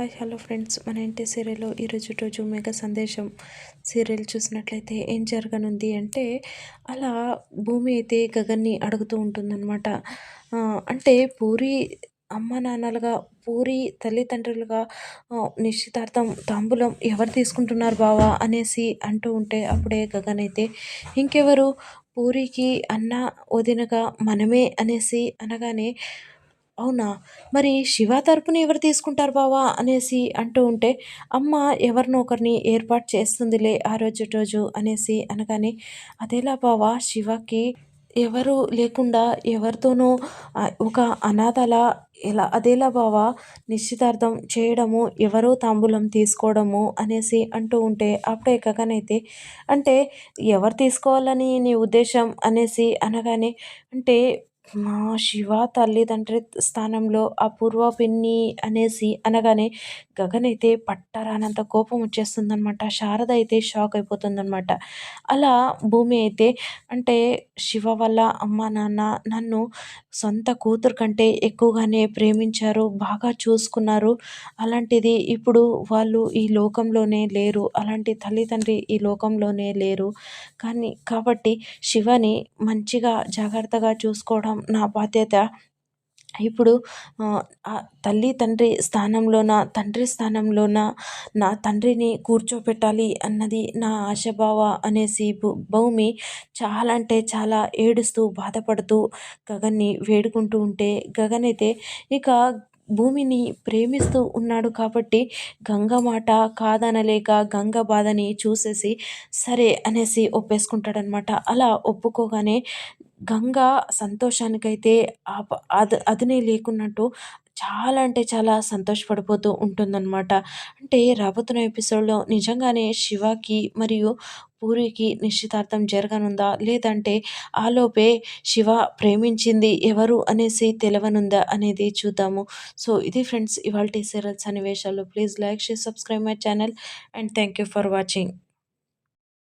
Hi hello friends. మన ఇంటి సీరియల్లో ఈరోజు రోజు మెగా సందేశం. సీరియల్ చూసినట్లయితే ఏం జరగనుంది అంటే అలా భూమి అయితే గగన్ని అడుగుతూ ఉంటుందన్నమాట. అంటే పూరి అమ్మ నాన్నలుగా పూరి తల్లిదండ్రులుగా నిశ్చితార్థం తాంబూలం ఎవరు తీసుకుంటున్నారు బావా అనేసి అంటూ ఉంటే అప్పుడే గగన్ అయితే ఇంకెవరు? పూరికి అన్న వదినగా మనమే అనేసి అనగానే అవునా? మరి శివ తరపున ఎవరు తీసుకుంటారు బావా? అనేసి అంటూ ఉంటే అమ్మ ఎవరినో ఒకరిని ఏర్పాటు చేస్తుందిలే ఆ రోజు రోజు అనేసి అనగానే అదేలా బావా శివకి ఎవరు లేకుండా ఎవరితోనో ఒక అనాథలా ఎలా అదేలా బావా నిశ్చితార్థం చేయడము ఎవరో తాంబూలం తీసుకోవడము అనేసి అంటూ ఉంటే అప్పుడే గగనైతే అంటే ఎవరు తీసుకోవాలని నీ ఉద్దేశం? అనేసి అనగానే అంటే మా శివ తల్లిదండ్రి స్థానంలో అపూర్వ పిన్ని అనేసి అనగానే గగన్ అయితే పట్టరానంత కోపం వచ్చేస్తుందనమాట శారద అయితే షాక్ అయిపోతుందనమాట అలా భూమి అయితే అంటే శివ వల్ల అమ్మ నాన్న నన్ను సొంత కూతురు కంటే ఎక్కువగానే ప్రేమించారు బాగా చూసుకున్నారు. అలాంటిది ఇప్పుడు వాళ్ళు ఈ లోకంలోనే లేరు. అలాంటి తల్లిదండ్రి ఈ లోకంలోనే లేరు. కానీ కాబట్టి శివని మంచిగా జాగ్రత్తగా చూసుకోవడం నా బాధ్యత. ఇప్పుడు తల్లి తండ్రి స్థానంలోన తండ్రి స్థానంలోన నా తండ్రిని కూర్చోపెట్టాలి అన్నది నా ఆశభావ అనేసి భూమి చాలా అంటే చాలా ఏడుస్తూ బాధపడుతూ గగన్ని వేడుకుంటూ ఉంటే గగన్ అయితే ఇక భూమిని ప్రేమిస్తూ ఉన్నాడు కాబట్టి గంగ మాట కాదనలేక గంగ బాధని చూసేసి సరే అనేసి ఒప్పేసుకుంటాడనమాట అలా ఒప్పుకోగానే గంగ సంతోషానికైతే అది అదినే లేకున్నట్టు చాలా అంటే చాలా సంతోషపడిపోతూ ఉంటుందన్నమాట. అంటే రాబోతున్న ఎపిసోడ్లో నిజంగానే శివకి మరియు పూరికి నిశ్చితార్థం జరగనుందా? లేదంటే ఆలోపే శివ ప్రేమించింది ఎవరు అనేసి తెలవనుందా అనేది చూద్దాము. సో ఇది ఫ్రెండ్స్ ఇవాళ సీరియల్ సన్నివేశాలు. Please like share subscribe my channel and thank you for watching.